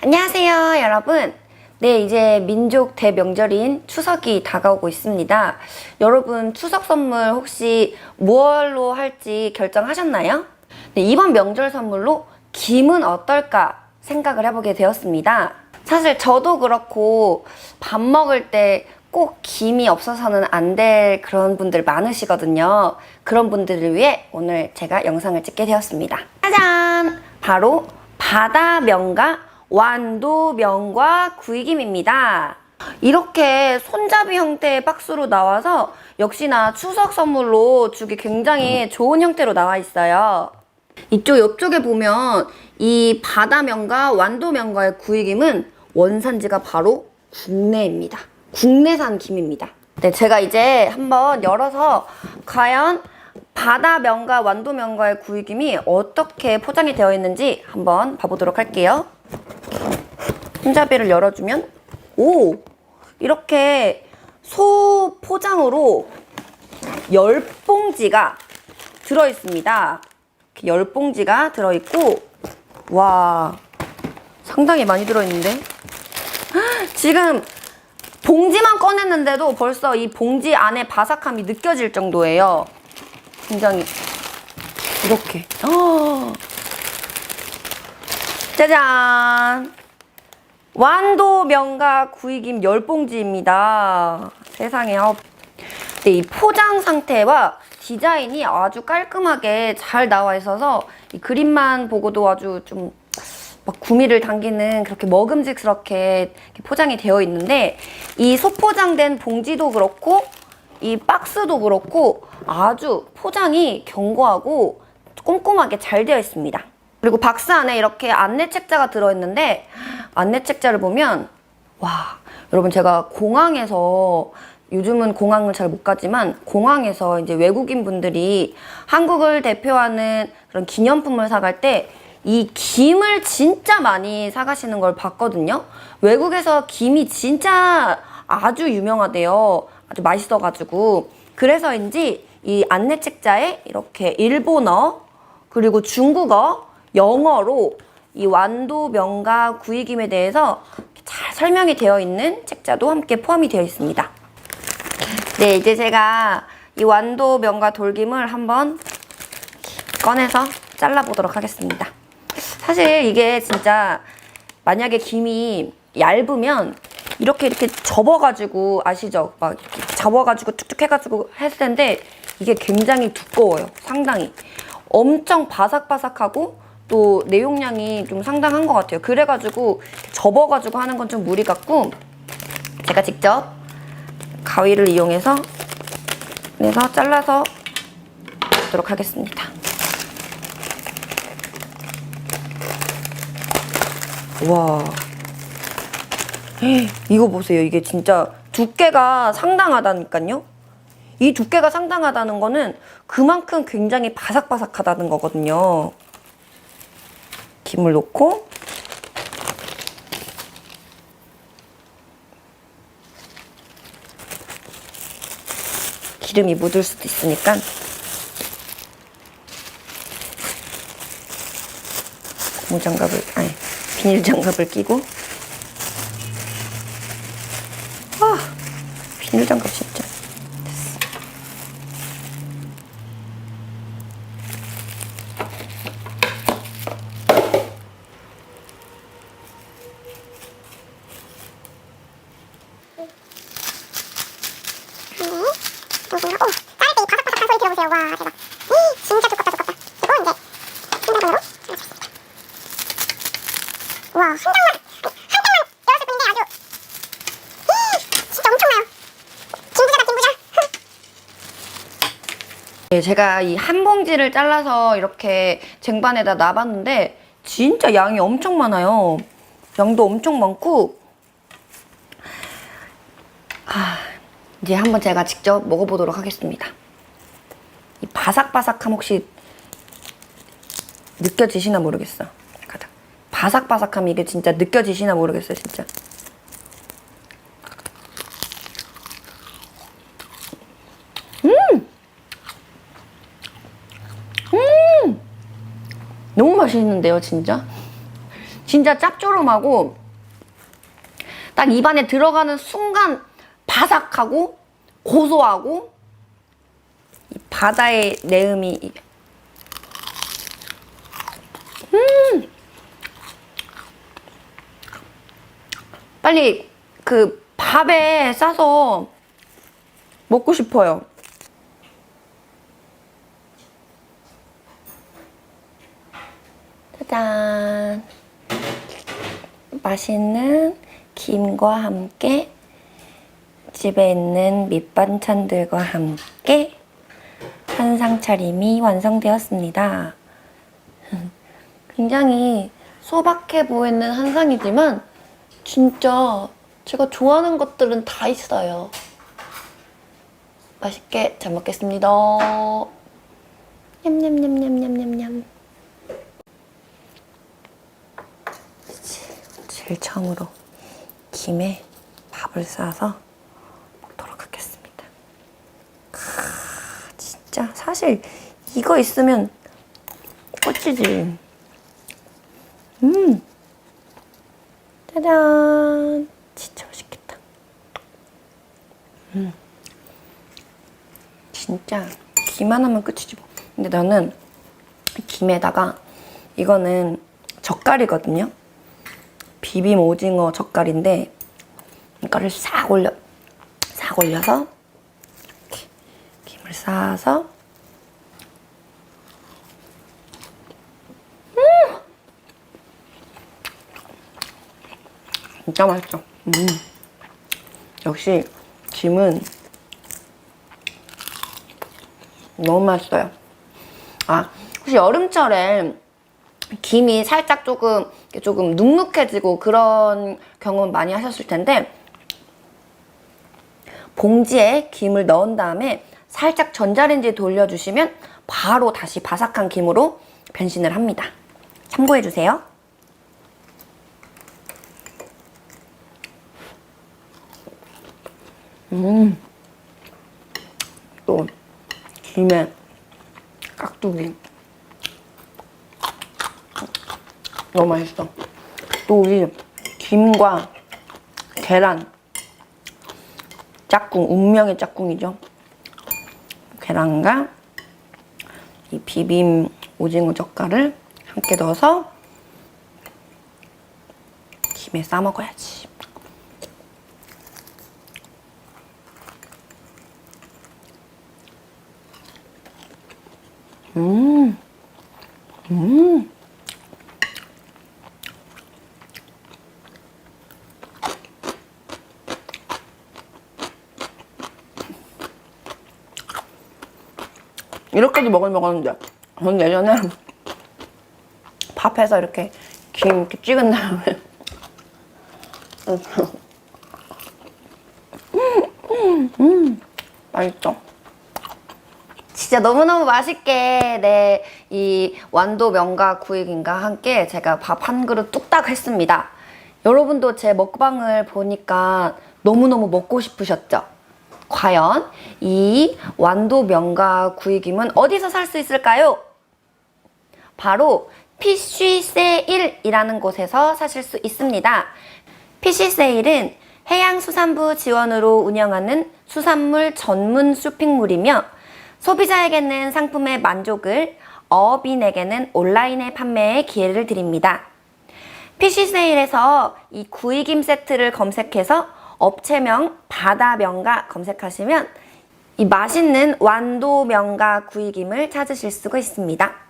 안녕하세요, 여러분. 네, 이제 민족 대명절인 추석이 다가오고 있습니다. 여러분, 추석 선물 혹시 무얼로 할지 결정하셨나요? 네, 이번 명절 선물로 김은 어떨까 생각을 해보게 되었습니다. 사실 저도 그렇고 밥 먹을 때꼭 김이 없어서는 안 될 그런 분들 많으시거든요. 그런 분들을 위해 오늘 제가 영상을 찍게 되었습니다. 짜잔! 바로 바다 명가 완도 명과 구이김입니다. 이렇게 손잡이 형태의 박스로 나와서 역시나 추석 선물로 주기 굉장히 좋은 형태로 나와 있어요. 이쪽 옆쪽에 보면 이 바다면과 완도면과의 구이김은 원산지가 바로 국내입니다. 국내산 김입니다. 네, 제가 이제 한번 열어서 과연 바다면과 완도면과의 구이김이 어떻게 포장이 되어 있는지 한번 봐보도록 할게요. 손잡이를 열어주면 오 이렇게 소 포장으로 열 봉지가 들어 있습니다. 이렇게 열 봉지가 들어 있고 와 상당히 많이 들어 있는데 지금 봉지만 꺼냈는데도 벌써 이 봉지 안에 바삭함이 느껴질 정도예요. 굉장히 이렇게 어. 짜잔 완도 명가 구이김 열봉지입니다. 세상에. 네, 이 포장 상태와 디자인이 아주 깔끔하게 잘 나와 있어서 이 그림만 보고도 아주 좀 막 구미를 당기는 그렇게 먹음직스럽게 포장이 되어 있는데 이 소포장된 봉지도 그렇고 이 박스도 그렇고 아주 포장이 견고하고 꼼꼼하게 잘 되어 있습니다. 그리고 박스 안에 이렇게 안내 책자가 들어있는데 안내 책자를 보면 와 여러분 제가 공항에서 요즘은 공항을 잘 못 가지만 공항에서 이제 외국인 분들이 한국을 대표하는 그런 기념품을 사갈 때 이 김을 진짜 많이 사가시는 걸 봤거든요. 외국에서 김이 진짜 아주 유명하대요. 아주 맛있어가지고 그래서인지 이 안내 책자에 이렇게 일본어 그리고 중국어, 영어로 이 완도 명가 구이김에 대해서 잘 설명이 되어 있는 책자도 함께 포함이 되어 있습니다. 네, 이제 제가 이 완도 명가 돌김을 한번 꺼내서 잘라보도록 하겠습니다. 사실 이게 진짜 만약에 김이 얇으면 이렇게 이렇게 접어가지고 아시죠? 막 이렇게 접어가지고 툭툭 해가지고 했을 텐데 이게 굉장히 두꺼워요. 상당히. 엄청 바삭바삭하고 또 내용량이 좀 상당한 것 같아요. 그래가지고 접어가지고 하는 건 좀 무리 같고 제가 직접 가위를 이용해서 내서 잘라서 보도록 하겠습니다. 와. 이거 보세요. 이게 진짜 두께가 상당하다니까요. 이 두께가 상당하다는 거는 그만큼 굉장히 바삭바삭하다는 거거든요. 김을 넣고 기름이 묻을 수도 있으니까 고무장갑을 아니 비닐 장갑을 끼고 아 비닐 장갑 진짜 됐어. 네. 여기가 오 자를 때이 바삭바삭한 소리 들어보세요. 와 대박. 이 진짜 두껍다 두껍다. 그리고 이제 신발으로 잘라줍니다. 와 한 장만 한 장만 열었을 뿐인데 아주 이 진짜 엄청나요. 김부자다 김부자. 네, 제가 이 한 봉지를 잘라서 이렇게 쟁반에다 놔봤는데 진짜 양이 엄청 많아요. 양도 엄청 많고 아, 이제 한번 제가 직접 먹어보도록 하겠습니다. 이 바삭바삭함 혹시 느껴지시나 모르겠어. 바삭바삭함 이게 진짜 느껴지시나 모르겠어요, 진짜. 너무 맛있는데요, 진짜? 진짜 짭조름하고 딱 입안에 들어가는 순간 바삭하고 고소하고 이 바다의 내음이 이- 음 빨리 그 밥에 싸서 먹고 싶어요. 짜잔. 맛있는 김과 함께 집에 있는 밑반찬들과 함께 한상 차림이 완성되었습니다. 굉장히 소박해 보이는 한상이지만 진짜 제가 좋아하는 것들은 다 있어요. 맛있게 잘 먹겠습니다. 냠냠냠냠냠냠냠. 제일 처음으로 김에 밥을 싸서 먹도록 하겠습니다. 크, 진짜 사실 이거 있으면 꽂히지. 음. 짜잔. 진짜 맛있겠다. 음. 진짜 김 하나면 끝이지 뭐. 근데 나는 김에다가 이거는 젓갈이거든요. 비빔 오징어 젓갈인데 이거를 싹 올려 싹 올려서 김을 싸서 음! 진짜 맛있어. 음. 역시 김은 너무 맛있어요. 아 혹시 여름철에 김이 살짝 조금 조금 눅눅해지고 그런 경험 많이 하셨을 텐데 봉지에 김을 넣은 다음에 살짝 전자레인지에 돌려주시면 바로 다시 바삭한 김으로 변신을 합니다. 참고해 주세요. 음, 또 김에 깍두기. 너무 맛있어. 또 우리 김과 계란. 짝꿍, 운명의 짝꿍이죠. 계란과 이 비빔 오징어 젓갈을 함께 넣어서 김에 싸 먹어야지. 음, 음. 이렇게도 먹을 먹었는데 전 예전에 밥해서 이렇게 김 이렇게 찍은 다음에 음, 맛있죠? 진짜 너무너무 맛있게 네, 이 완도 명가 구이김과 함께 제가 밥 한 그릇 뚝딱 했습니다. 여러분도 제 먹방을 보니까 너무너무 먹고 싶으셨죠? 과연 이 완도 명가 구이김은 어디서 살 수 있을까요? 바로 피쉬세일이라는 곳에서 사실 수 있습니다. 피쉬세일은 해양수산부 지원으로 운영하는 수산물 전문 쇼핑몰이며 소비자에게는 상품의 만족을, 어업인에게는 온라인의 판매의 기회를 드립니다. 피쉬세일에서 이 구이김 세트를 검색해서 업체명 바다명가 검색하시면 이 맛있는 완도 명가 구이김을 찾으실 수가 있습니다.